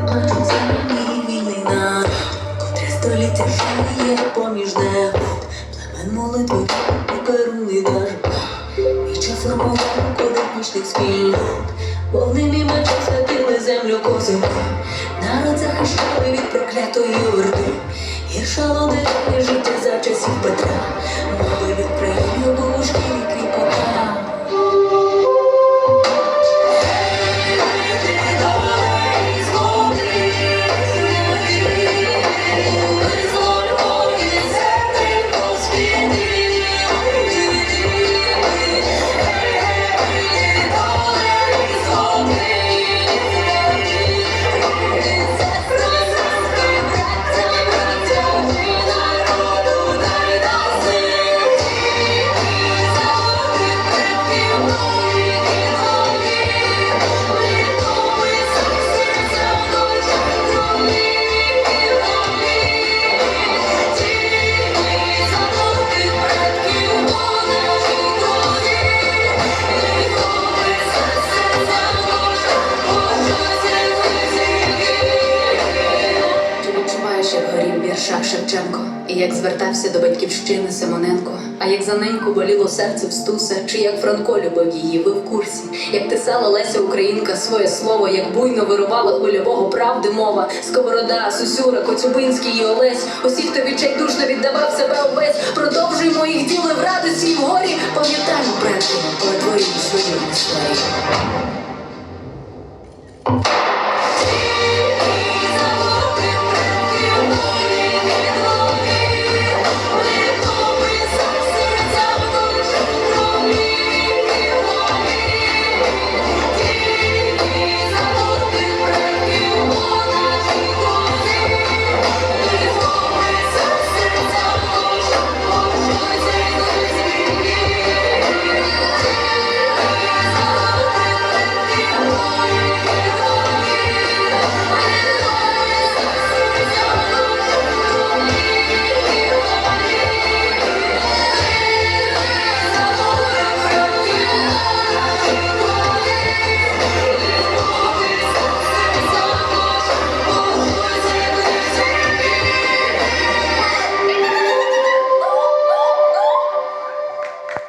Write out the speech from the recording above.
плачуть землі війни на котре століття жиє поміж неб. Племен молитви і перуни І Віче формував кодетнічних спільнот. повними і мечем святили землю козаки. Народ захищали від проклятої орди. і дитини життя і як звертався до батьківщини Симоненко, а як за неньку боліло серце в стуса, чи як Франко любив її, ви в курсі, як писала Леся Українка своє слово, як буйно вирувала хвильового правди мова, Сковорода, Сусюра, Коцюбинський і Олесь, усі, хто відчайдушно віддавав себе увесь, продовжуй моїх діли в радості і в горі, пам'ятаємо предків,